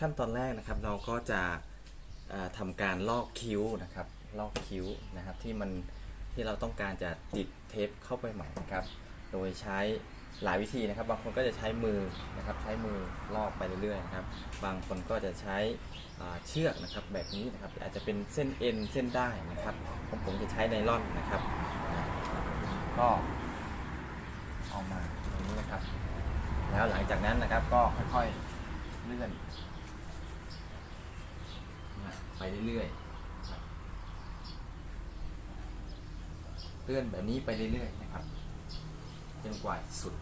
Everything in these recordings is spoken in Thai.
ขั้นตอนแรกนะครับ เราก็จะเอ่อทำการลอกคิ้วนะครับ ลอกคิ้วนะครับที่มันที่เราต้องการจะติดเทปเข้าไปใหม่นะครับ โดยใช้หลายวิธีนะครับ บางคนก็จะใช้มือนะครับ ใช้มือลอกไปเรื่อยๆนะครับ บางคนก็จะใช้เชือกนะครับแบบนี้นะครับ อาจจะเป็นเส้นเอ็นเส้นได้นะครับของผมจะใช้ไนล่อนนะครับ ก็เอามาตรงนี้นะครับ แล้วหลังจากนั้นนะครับก็ค่อยๆเลื่อน ไปเรื่อยๆเลื่อนแบบนี้ไปเรื่อยๆนะครับจนกว่าสุด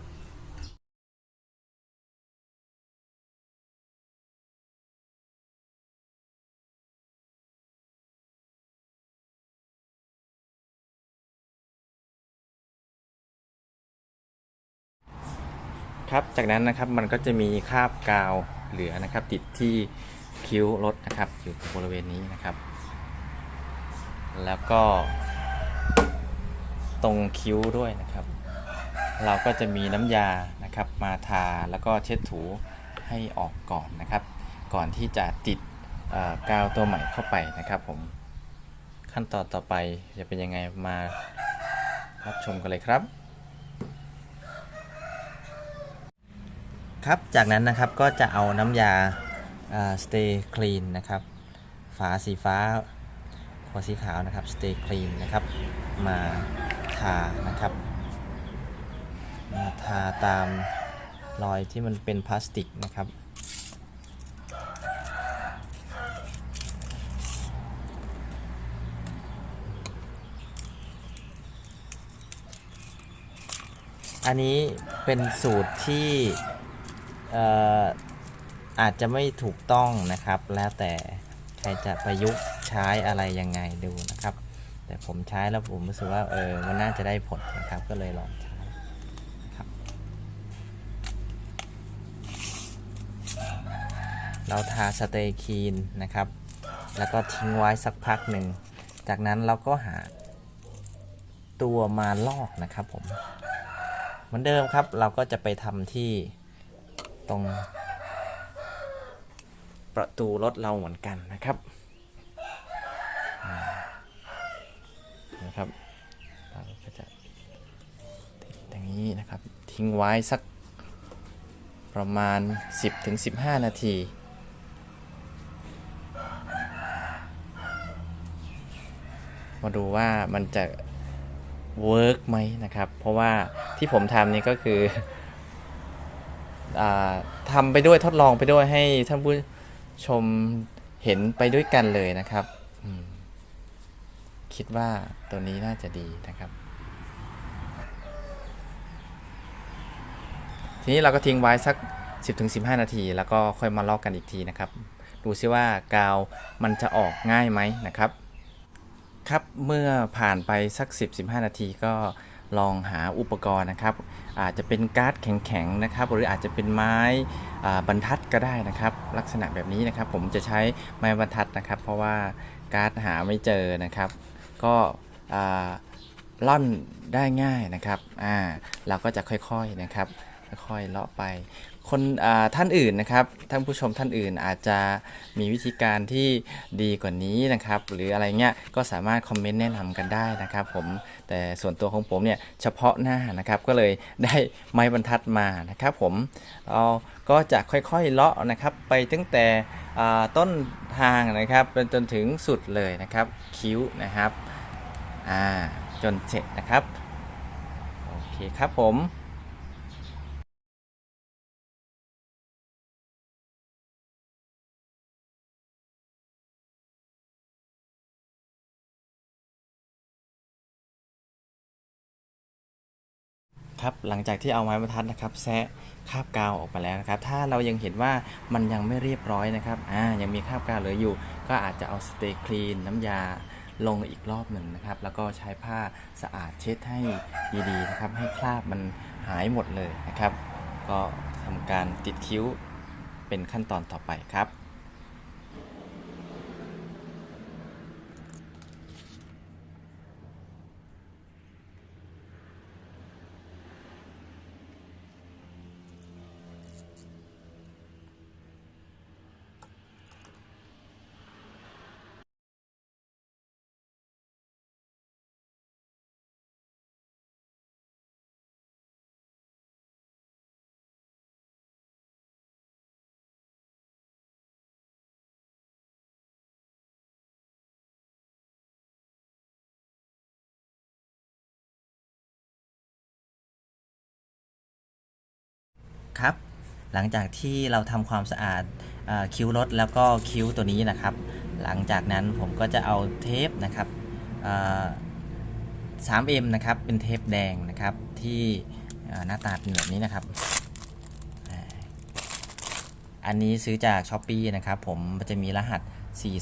ครับ จากนั้นนะครับมันก็จะมีคราบกาวเหลือนะครับ ติดที่ คิ้วรถนะครับอยู่บริเวณนี้นะครับ แล้วก็ตรงคิ้วด้วยนะครับ เราก็จะมีน้ำยานะครับมาทาแล้วก็เช็ดถูให้ออกก่อนนะครับ ก่อนที่จะติดกาวตัวใหม่เข้าไปนะครับผมขั้นตอนต่อไปจะเป็นยังไงมารับชมกันเลยครับ ครับจากนั้นนะครับก็จะเอาน้ำยา Stay Clean นะครับ ฝาสีฟ้าขวดสีขาวนะครับ Stay Clean นะครับ มาทานะครับ มาทาตามรอยที่มันเป็นพลาสติกนะครับอันนี้เป็นสูตรที่ อาจจะไม่ถูกต้องนะครับ แล้วแต่ใครจะประยุกต์ใช้อะไรยังไงดูนะครับ แต่ผมใช้แล้วผมรู้สึกว่าเออมันน่าจะได้ผลนะครับก็เลยลองใช้นะครับเราทาสเตย์คีนนะครับ แล้วก็ทิ้งไว้สักพักหนึ่ง จากนั้นเราก็หาตัวมาลอกนะครับผม เหมือนเดิมครับเราก็จะไปทำที่ตรง ประตูรถเราเหมือนกันนะครับนะครับเราก็จะติดอย่างนี้นะครับทิ้งไว้สักประมาณ 10-15 นาทีมาดูว่ามันจะเวิร์กไหมนะครับ เพราะว่าที่ผมทำนี่ก็คืออทำไปด้วยทดลองไปด้วยให้ท่านผู้ ชมเห็นไปด้วยกันเลยนะครับ คิดว่าตัวนี้น่าจะดีนะครับ ทีนี้เราก็ทิ้งไว้สัก 10-15 นาที แล้วก็ค่อยมาลอกกันอีกทีนะครับ ดูซิว่ากาวมันจะออกง่ายไหมนะครับ ครับเมื่อผ่านไปสัก 10-15 นาทีก็ ลองหาอุปกรณ์นะครับ อาจจะเป็นการ์ดแข็งๆนะครับ หรืออาจจะเป็นไม้บรรทัดก็ได้นะครับ ลักษณะแบบนี้นะครับ ผมจะใช้ไม้บรรทัดนะครับ เพราะว่าการ์ดหาไม่เจอนะครับ ก็ล่อนได้ง่ายนะครับ อ่า เราก็จะค่อยๆนะครับ ค่อยๆเลาะไป คนท่านอื่นนะครับท่านผู้ชมท่านอื่นอาจจะมีวิธีการที่ดีกว่านี้นะครับ หรืออะไรเงี้ยก็สามารถคอมเมนต์แนะนำกันได้นะครับ ผมแต่ส่วนตัวของผมเนี่ยเฉพาะหน้านะครับก็เลยได้ไม้บรรทัดมานะครับ ผมเราก็จะค่อยๆเลาะนะครับ ไปตั้งแต่ต้นทางนะครับจนถึงสุดเลยนะครับ คิ้วนะครับจนเสร็จนะครับ โอเคครับผม ครับหลังจากที่เอาไม้บรรทัดนะครับแซะคาบกาวออกไปแล้วนะครับ ถ้าเรายังเห็นว่ามันยังไม่เรียบร้อยนะครับอ่ายังมีคาบกาวเหลืออยู่ ก็อาจจะเอาสเตย์คลีนน้ำยาลงอีกรอบหนึ่งนะครับ แล้วก็ใช้ผ้าสะอาดเช็ดให้ดีๆนะครับ ให้คราบมันหายหมดเลยนะครับ ก็ทำการติดคิ้วเป็นขั้นตอนต่อไปครับ ครับ หลังจากที่เราทำความสะอาดออคิ้วรถแล้วก็คิ้วตัวนี้นะครับ หลังจากนั้นผมก็จะเอาเทปนะครับเอ่อ 3M นะครับ เป็นเทปแดงนะครับ ที่หน้าตาเป็นแบบนี้นะครับ อันนี้ซื้อจาก s h อ p e e นะครับ ผมจะมีรหัส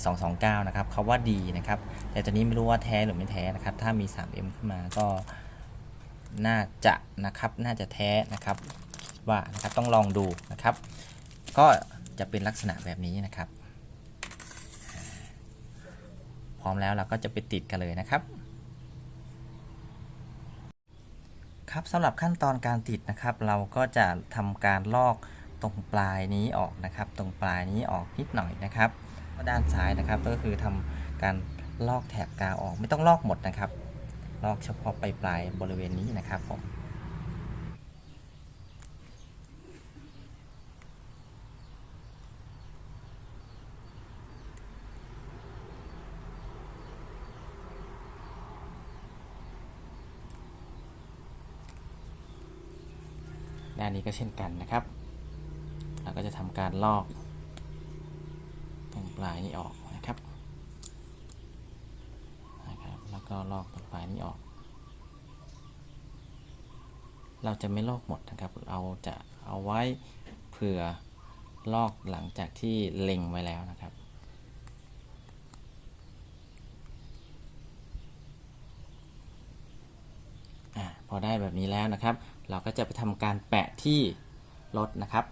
4229 นะครับเขาว่าดีนะครับ แต่ตัวนี้ไม่รู้ว่าแท้หรือไม่แท้นะครับ ถ้ามี 3M ขึ้นมาก็น่าจะนะครับ น่าจะแท้นะครับ ว่านะครับต้องลองดูนะครับ ก็จะเป็นลักษณะแบบนี้นะครับ พร้อมแล้วเราก็จะไปติดกันเลยนะครับ ครับสำหรับขั้นตอนการติดนะครับ เราก็จะทำการลอกตรงปลายนี้ออกนะครับ ตรงปลายนี้ออกนิดหน่อยนะครับด้านซ้ายนะครับก็คือทำการลอกแถบกาวออกไม่ต้องลอกหมดนะครับ ลอกเฉพาะปลายปลายบริเวณนี้นะครับผม ด้านนี้ก็เช่นกันนะครับ เราก็จะทำการลอกตรงปลายนี้ออกนะครับนะครับ แล้วก็ลอกตรงปลายนี้ออก เราจะไม่ลอกหมดนะครับ เราจะเอาไว้เผื่อลอกหลังจากที่เล็งไว้แล้วนะครับอาพอได้แบบนี้แล้วนะครับ เราก็จะไปทำการแปะที่รถนะครับ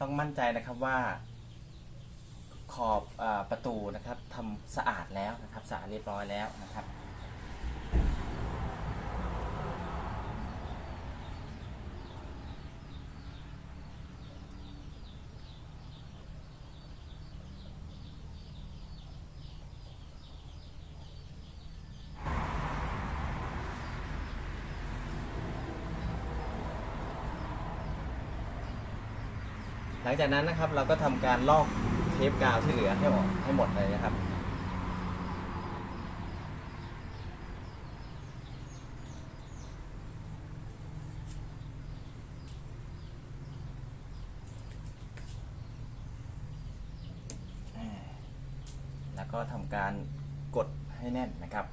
ต้องมั่นใจนะครับว่าขอบอประตูนะครับทำสะอาดแล้วนะครับสะอาดเรียบร้อยแล้วนะครับ หลังจากนั้นนะครับเราก็ทำการลอกเทปกาวที่เหลือให้ออกให้หมดเลยนะครับ แล้วก็ทำการกดให้แน่นนะครับ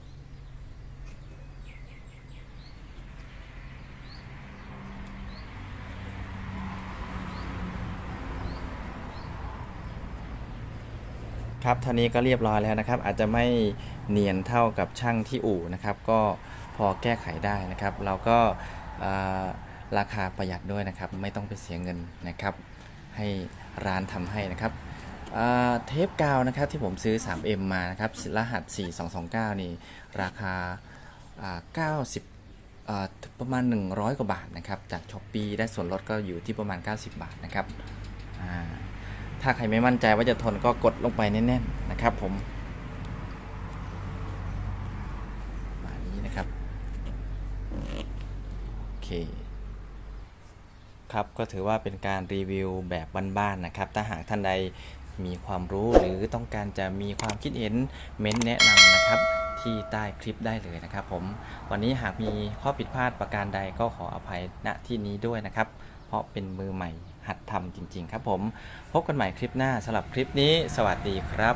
ครับท่านี้ก็เรียบร้อยแล้วนะครับ อาจจะไม่เนียนเท่ากับช่างที่อู่นะครับ ก็พอแก้ไขได้นะครับ เราก็ราคาประหยัดด้วยนะครับ ไม่ต้องไปเสียเงินนะครับ ให้ร้านทำให้นะครับเทปกาวนะครับที่ผมซื้อ 3M มานะครับรหัส 4229 นี่ราคา 90ประมาณ 100 กว่าบาทนะครับ จากช้อปปีได้ส่วนลดก็อยู่ที่ประมาณ 90 บาทนะครับอ่า ถ้าใครไม่มั่นใจว่าจะทนก็กดลงไปแน่นๆนะครับผมมานี้นะครับโอเคครับก็ถือว่าเป็นการรีวิวแบบบ้านๆนะครับ ถ้าหากท่านใดมีความรู้หรือต้องการจะมีความคิดเห็นเม้นแนะนำนะครับที่ใต้คลิปได้เลยนะครับผมวันนี้หากมีข้อผิดพลาดประการใดก็ขออภัยณที่นี้ด้วยนะครับ เพราะเป็นมือใหม่ หัดทำจริง ๆ ครับผม พบกันใหม่คลิปหน้าสำหรับคลิปนี้ สวัสดีครับ